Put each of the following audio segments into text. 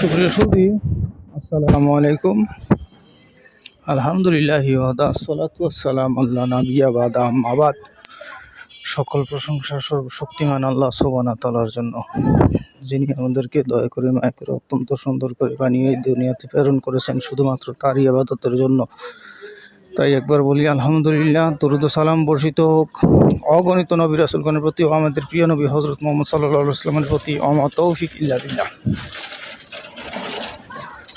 সুপ্রিয় সুদী আসসালামু আলাইকুম। আলহামদুলিল্লাহ ওয়াদা সালাতু আসসালাম আল্লাহ নাবিয়াবাদ আবাদ সকল প্রশংসা সর্বশক্তিমান আল্লাহ সোবানা তালার জন্য। যিনি আমাদেরকে দয়া করে, মায়া করে অত্যন্ত সুন্দর করে বানিয়ে দুনিয়াতে প্রেরণ করেছেন শুধুমাত্র তারই আবাদতের জন্য। তাই একবার বলি, আলহামদুলিল্লাহ, দরুদ ও সালাম বর্ষিত হোক। অগণিত নবী রাসুলগণের প্রতি আমাদের প্রিয় নবী হজরত মোহাম্মদ সাল্লাহ ইসলামের প্রতি অমা তৌফিক ইল্লা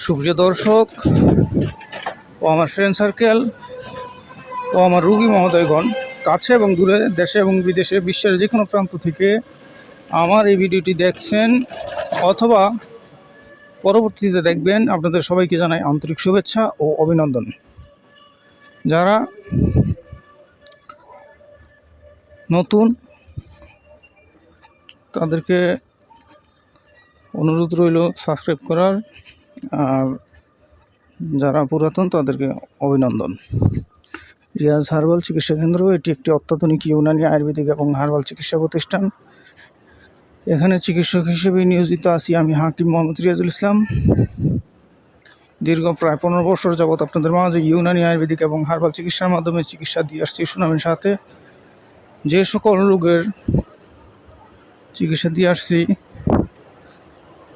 সুপ্রিয় দর্শক ও আমার ফ্রেন্ড সার্কেল ও আমার রুগী মহোদয়গণ, কাছে এবং দূরে, দেশে এবং বিদেশে, বিশ্বের যে কোনো প্রান্ত থেকে আমার এই ভিডিওটি দেখছেন অথবা পরবর্তীতে দেখবেন, আপনাদের সবাইকে জানাই আন্তরিক শুভেচ্ছা ও অভিনন্দন। যারা নতুন, তাদেরকে অনুরোধ রইল সাবস্ক্রাইব করার। যারা পুরাতন, তাদেরকে অভিনন্দন। রিয়াজ হার্বাল চিকিৎসা কেন্দ্র, এটি একটি অত্যাধুনিক ইউনানি আয়ুর্বেদিক এবং হার্বাল চিকিৎসা প্রতিষ্ঠান। এখানে চিকিৎসক হিসেবে নিয়োজিত আছি আমি হাকিম মোহাম্মদ রিয়াজুল ইসলাম। দীর্ঘ প্রায় পনেরো বছর যাবৎ আপনাদের মাঝে ইউনানি আয়ুর্বেদিক এবং হার্বাল চিকিৎসার মাধ্যমে চিকিৎসা দিয়ে আসছি সুনামের সাথে। যে সকল রোগের চিকিৎসা দিয়ে আসছি,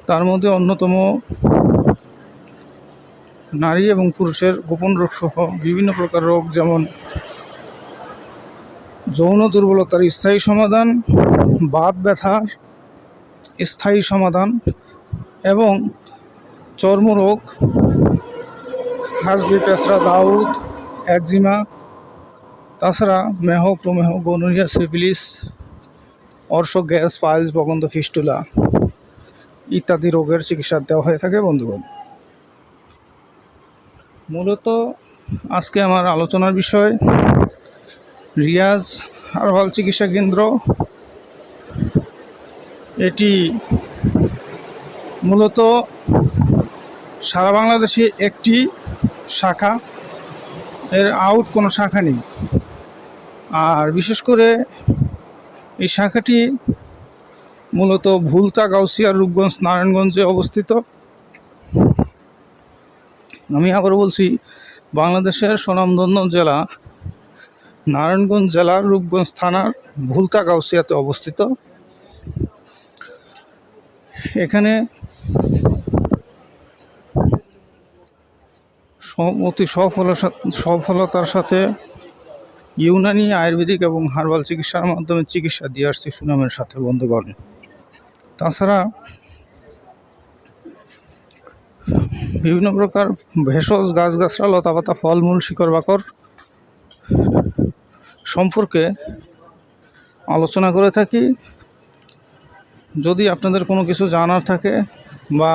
তার মধ্যে অন্যতম নারী এবং পুরুষের গোপন রোগ সহ বিভিন্ন প্রকার রোগ, যেমন যৌন দুর্বলতার স্থায়ী সমাধান, বাত ব্যথার স্থায়ী সমাধান এবং চর্মরোগ, হাসবি পেঁচড়া দাউদ, একজিমা, তাছাড়া মেহ, প্রমেহ গনোরিয়া সিভিলিস, অর্শ, গ্যাস, পাইলস, বগন্ধ, ফিস্টুলা ইত্যাদি রোগের চিকিৎসা দেওয়া হয়ে থাকে বন্ধুগণ। মূলত আজকে আমার আলোচনার বিষয় রিয়াজ হারবাল চিকিৎসা কেন্দ্র। এটি মূলত সারা বাংলাদেশে একটি শাখা। এর আউট কোনো শাখা নেই। আর বিশেষ করে এই শাখাটি মূলত ভুলতা গাউসিয়া রূপগঞ্জ নারায়ণগঞ্জে অবস্থিত। আমি আবার বলছি, বাংলাদেশের স্বনামধন্য জেলা নারায়ণগঞ্জ জেলার রূপগঞ্জ থানার ভুলতা গাউসিয়াতে অবস্থিত। এখানে অতি সফল সফলতার সাথে ইউনানি আয়ুর্বেদিক এবং হার্বাল চিকিৎসার মাধ্যমে চিকিৎসা দিয়ে আসছি সুনামের সাথে বন্ধুগণ। তাছাড়া বিভিন্ন প্রকার ভেষজ গাছগাছরা লতাপাতা, ফলমূল, শিকড় বাকর সম্পর্কে আলোচনা করে থাকি। যদি আপনাদের কোনো কিছু জানার থাকে বা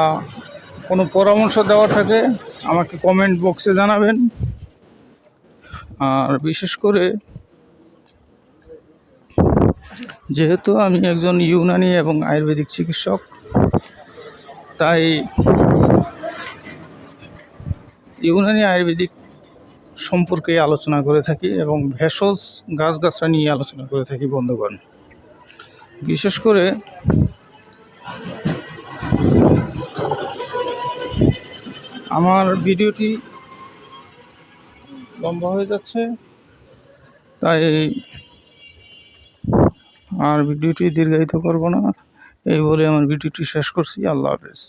কোনো পরামর্শ দেওয়ার থাকে, আমাকে কমেন্ট বক্সে জানাবেন। আর বিশেষ করে যেহেতু আমি একজন ইউনানি এবং আয়ুর্বেদিক চিকিৎসক, তাই ইউনানি আয়ুর্বেদিক সম্পর্কে আলোচনা করে থাকি এবং ভেষজ গাছগাছরা নিয়ে আলোচনা করে থাকি বন্ধুগণ। বিশেষ করে আমার ভিডিওটি লম্বা হয়ে যাচ্ছে, তাই আর ভিডিওটি দীর্ঘায়িত করব না। এই বলে আমার ভিডিওটি শেষ করছি। আল্লাহ হাফেজ।